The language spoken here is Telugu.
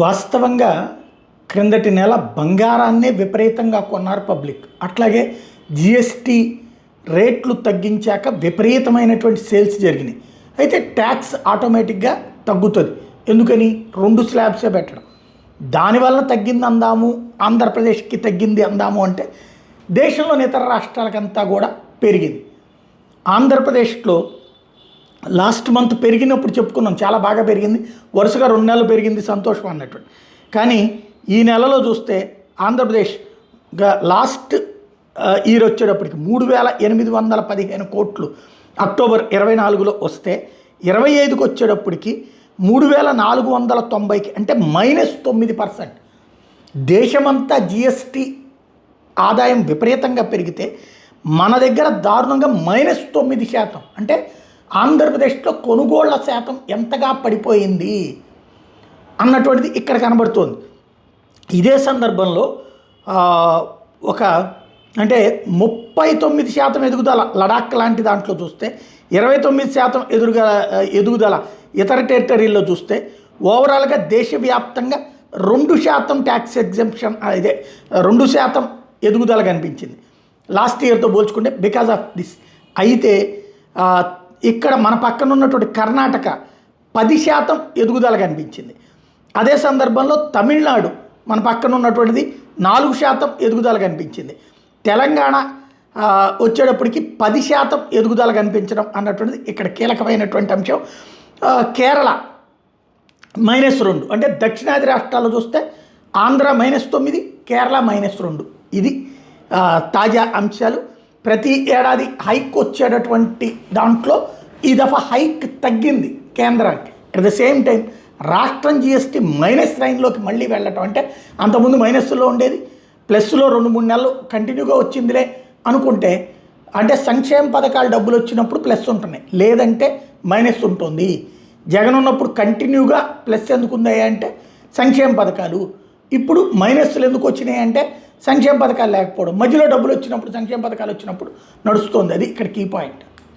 వాస్తవంగా క్రిందటి నెల బంగారాన్నే విపరీతంగా కొన్నారు పబ్లిక్. అట్లాగే జిఎస్టీ రేట్లు తగ్గించాక విపరీతమైనటువంటి సేల్స్ జరిగినాయి. అయితే ట్యాక్స్ ఆటోమేటిక్గా తగ్గుతుంది. ఎందుకని? రెండు స్లాబ్సే పెట్టడం. దానివల్ల తగ్గింది అందాము ఆంధ్రప్రదేశ్కి తగ్గింది అందాము అంటే దేశంలోని ఇతర రాష్ట్రాలకంతా కూడా పెరిగింది. ఆంధ్రప్రదేశ్లో లాస్ట్ మంత్ పెరిగినప్పుడు చెప్పుకున్నాం చాలా బాగా పెరిగింది వరుసగా రెండు నెలలు పెరిగింది సంతోషం అన్నట్టు. కానీ ఈ నెలలో చూస్తే ఆంధ్రప్రదేశ్ లాస్ట్ ఇయర్ వచ్చేటప్పటికి మూడు వేల ఎనిమిది వందల పదిహేను కోట్లు. అక్టోబర్ ఇరవై నాలుగులో వస్తే ఇరవై ఐదుకి వచ్చేటప్పటికి మూడు వేల నాలుగు వందల తొంభైకి అంటే మైనస్ తొమ్మిది పర్సెంట్. దేశమంతా జిఎస్టీ ఆదాయం విపరీతంగా పెరిగితే మన దగ్గర దారుణంగా మైనస్ తొమ్మిది శాతం. అంటే ఆంధ్రప్రదేశ్లో కొనుగోళ్ళ శాతం ఎంతగా పడిపోయింది అన్నటువంటిది ఇక్కడ కనబడుతోంది. ఇదే సందర్భంలో ఒక అంటే ముప్పై తొమ్మిది శాతం ఎదుగుదల లడాక్ లాంటి దాంట్లో చూస్తే ఇరవై తొమ్మిది శాతం ఎదురుగా ఎదుగుదల ఇతర టెరిటరీల్లో చూస్తే ఓవరాల్గా దేశవ్యాప్తంగా రెండు శాతం ట్యాక్స్ ఎగ్జంప్షన్ ఇదే రెండు శాతం ఎదుగుదల కనిపించింది. లాస్ట్ ఇయర్తో పోల్చుకుంటే బికాజ్ ఆఫ్ దిస్. అయితే ఇక్కడ మన పక్కన ఉన్నటువంటి కర్ణాటక పది శాతం ఎదుగుదల కనిపించింది. అదే సందర్భంలో తమిళనాడు మన పక్కన ఉన్నటువంటిది నాలుగు శాతం ఎదుగుదల కనిపించింది. తెలంగాణ వచ్చేటప్పటికి పది శాతం ఎదుగుదల కనిపించడం అన్నటువంటిది ఇక్కడ కీలకమైనటువంటి అంశం. కేరళ మైనస్ రెండు అంటే దక్షిణాది రాష్ట్రాలు చూస్తే ఆంధ్ర మైనస్ తొమ్మిది కేరళ మైనస్ రెండు. ఇది తాజా అంశాలు. ప్రతి ఏడాది హైక్ వచ్చేటటువంటి దాంట్లో ఈ దఫా హైక్ తగ్గింది కేంద్రానికి. అట్ ద సేమ్ టైం రాష్ట్రం జిఎస్టీ మైనస్ లైన్లోకి మళ్ళీ వెళ్ళటం అంటే అంతకుముందు మైనస్లో ఉండేది ప్లస్లో రెండు మూడు నెలలు కంటిన్యూగా వచ్చిందిలే అనుకుంటే అంటే సంక్షేమ పథకాలు డబ్బులు వచ్చినప్పుడు ప్లస్ ఉంటున్నాయి. లేదంటే మైనస్ ఉంటుంది. జగన్ ఉన్నప్పుడు కంటిన్యూగా ప్లస్ ఎందుకు అంటే సంక్షేమ పథకాలు. ఇప్పుడు మైనస్లు ఎందుకు వచ్చినాయి అంటే సంక్షేమ పథకాలు లేకపోవడం. మధ్యలో డబ్బులు వచ్చినప్పుడు సంక్షేమ పథకాలు వచ్చినప్పుడు నడుస్తుంది అది. ఇక్కడ కీ పాయింట్